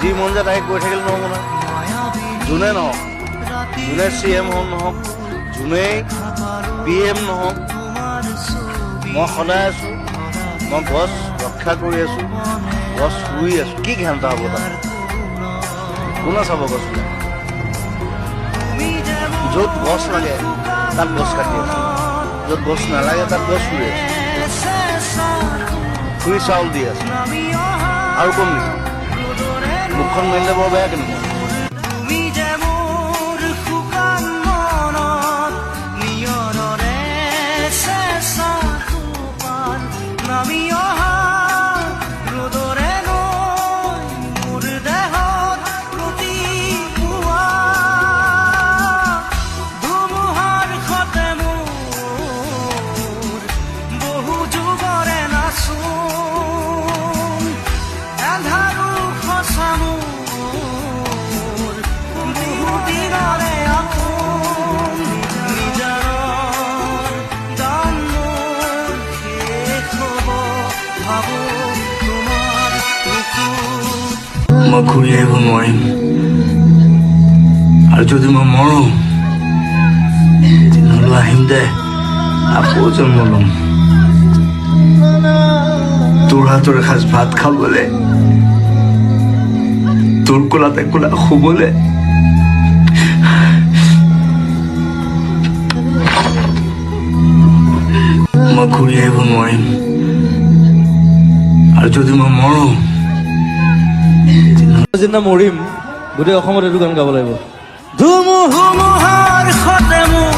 যি মন যায় তাকে কৈ থাকিলে নহ'ব নহয়। যোনে নহওক, যোনে চি এম হওক নহওক, যোনেই পি এম নহওক, মই সদায় আছোঁ, মই গছ ৰক্ষা কৰি আছোঁ গছ ৰুই আছোঁ। কি ঘেণ্টা হ'ব তাত? কোনে চাব গছবিলাক য'ত গছ লাগে, তাত গছ কাটি আছোঁ। য'ত গছ নালাগে, তাত গছ ৰুই আছোঁ। ফ্ৰী চাউল দি আছোঁ। আৰু কম নেকি? মুখখন মেলিলে বৰ বেয়া কেনেকুৱা? আৰু যদি আহিম দে তোৰ হাতৰ এসাঁজ ভাত খাবলে তোৰ কোলাতে কোলা মই ঘূৰি আহিব নোৱাৰিম আৰু যদি মই মৰো যিদিনা মৰিম গোটেই অসমত এইটো গান গাব লাগিব। ধুমুহুমুহাৰ খতে মোৰ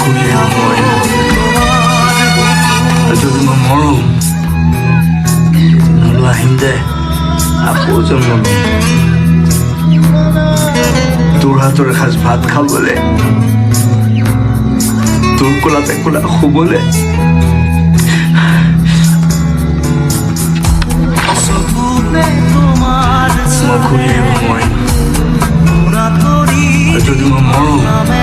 আহিব আৰু যদি আকৌ জন্ম তোৰ হাতৰ ভাত খাবলে তোৰ কোলাতে কোলা নোৱাৰিম মনত কৰি আৰু যদি নামে